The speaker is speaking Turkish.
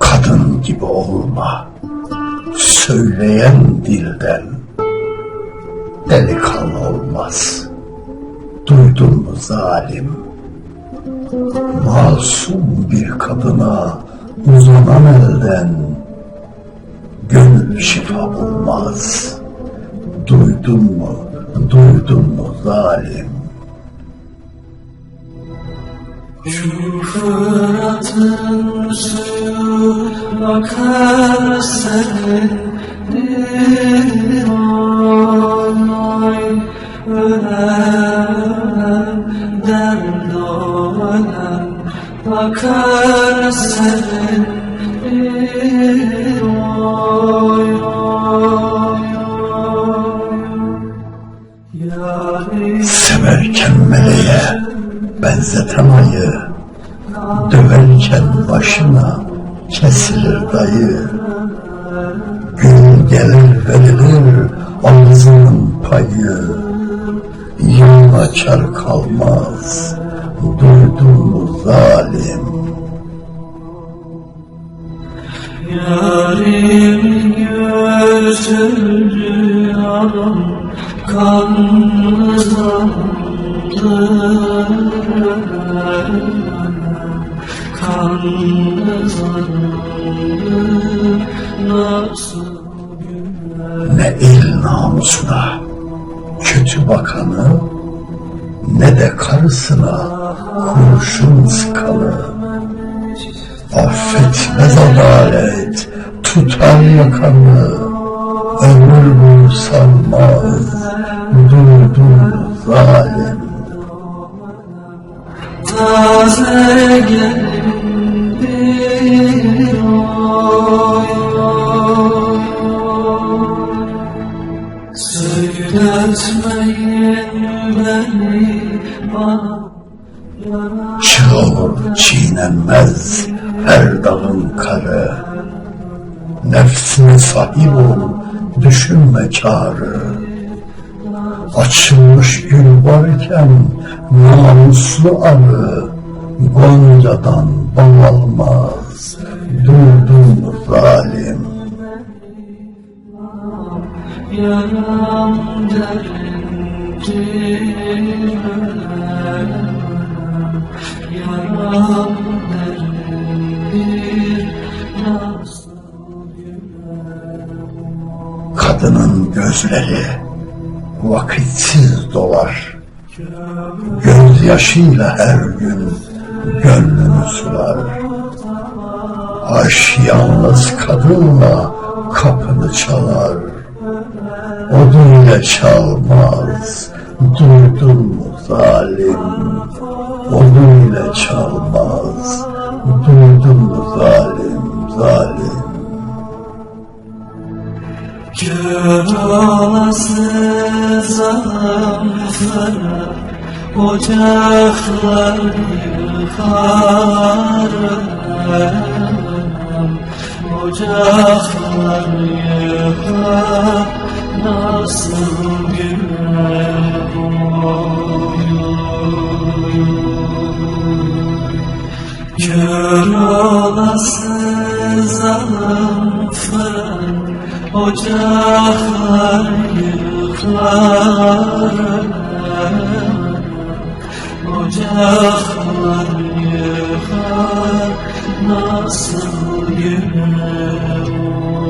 Kadın gibi olma, söyleyen dilden delikanlı olmaz. Duydun mu zalim? Masum bir kadına uzanan elden gönül şifa bulmaz. Duydun mu, duydun mu zalim? Fırat'ın suyu akar senindir oy Ölen dert ölen akar senindir oy oy oy Yarim Severken meleğe benzeten ayı, döverken başına kesilir dayı. Gün gelir verilir omzunun payı, yol açar kalmaz, duydun mu zalim? Yarim götürdü adam kanlı güler Ne il namusuna, kötü bakanı, ne de karısına kurşun sıkanı. Affetmez adalet, tutar yakanı, ömür boyu sanmaz, durdun zalim. Taze gelindir Çığ çiğnenmez her dağın karı. Nefsine sahip ol, düşünme kârı. Açılmış gül varken namuslu arı, Goncadan bal almaz, duydun mu zalim? Yaram derindir Kadının gözleri vakitsiz dolar. Gözyaşıyla her gün gönlünü sular. Aş yalnız kadınla kapını çalar. Odunla çalmaz, duydun mu zalim? Odunla çalmaz, duydun mu zalim, zalim? Kör olası zamanlara Ocaklar yıkarım Ocaklar yıkar Nasıl güler Kör olası zamanlar Ocaklar yıkar Ocaklar yıkar Nasıl oy, oy.